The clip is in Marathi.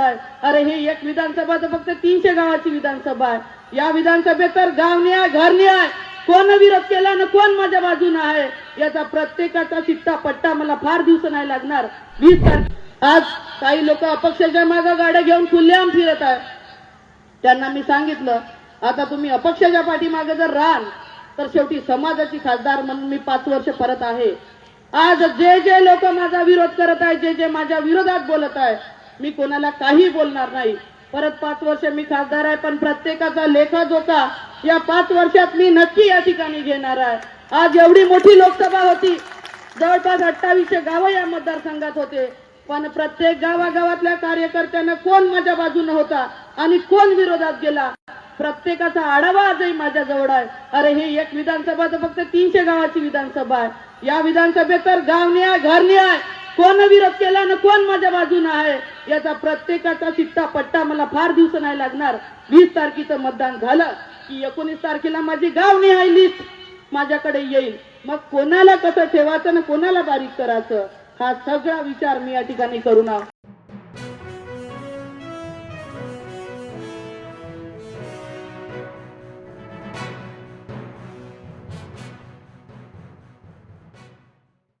जवळ आहे अरे हे एक विधानसभा तर फक्त तीनशे गावाची विधानसभा आहे. या विधानसभेत तर गाव न्याय घर न्याय कोण विरोध केला ना कोण माझ्या बाजून आहे याचा प्रत्येकाचा चित्ता पट्टा मला फार दिवस नाही लागणार. वीस तारखे आज काही लोक अपक्षाच्या मागे गाड्या घेऊन खुल्लेआम फिरत आहे त्यांना मी सांगितलं आता तुम्ही अपक्षाच्या पाठीमागे जर राहाल तर शेवटी समाजाची खासदार म्हणून मी पाच वर्ष परत आहे. आज जे जे लोक माझा विरोध करत आहे जे जे माझ्या विरोधात बोलत आहे मी कोणाला काही बोलणार नाही. परत पाच वर्ष मी खासदार आहे पण प्रत्येकाचा लेखा लेखाजोखा या पाच वर्षात मी नक्की या ठिकाणी घेणार आहे. आज एवढी मोठी लोकसभा होती. जवळपास अठ्ठावीसशे गावं या मतदारसंघात होते. पण प्रत्येक गावागावातल्या कार्यकर्त्यांना कोण माझ्या बाजूने होता आणि कोण विरोधात गेला? प्रत्येकाचा आढावा आजही माझ्या जवळ आहे. अरे हे एक विधानसभा तर फक्त तीनशे गावाची विधानसभा आहे. या विधानसभेत तर गाव न्याय घर न्याय. कोण विरोध केला ना कोण माझ्या बाजून आहे याचा प्रत्येकाचा चिट्टा पट्टा मला फार दिवस नाही लागणार. वीस तारखेचं मतदान झालं की एकोणीस तारखेला माझी गाव निहाय लिस्ट माझ्याकडे येईल. मग कोणाला कसं ठेवायचं ना कोणाला बारीक करायचं? हा सगळा विचार मी या ठिकाणी करून ना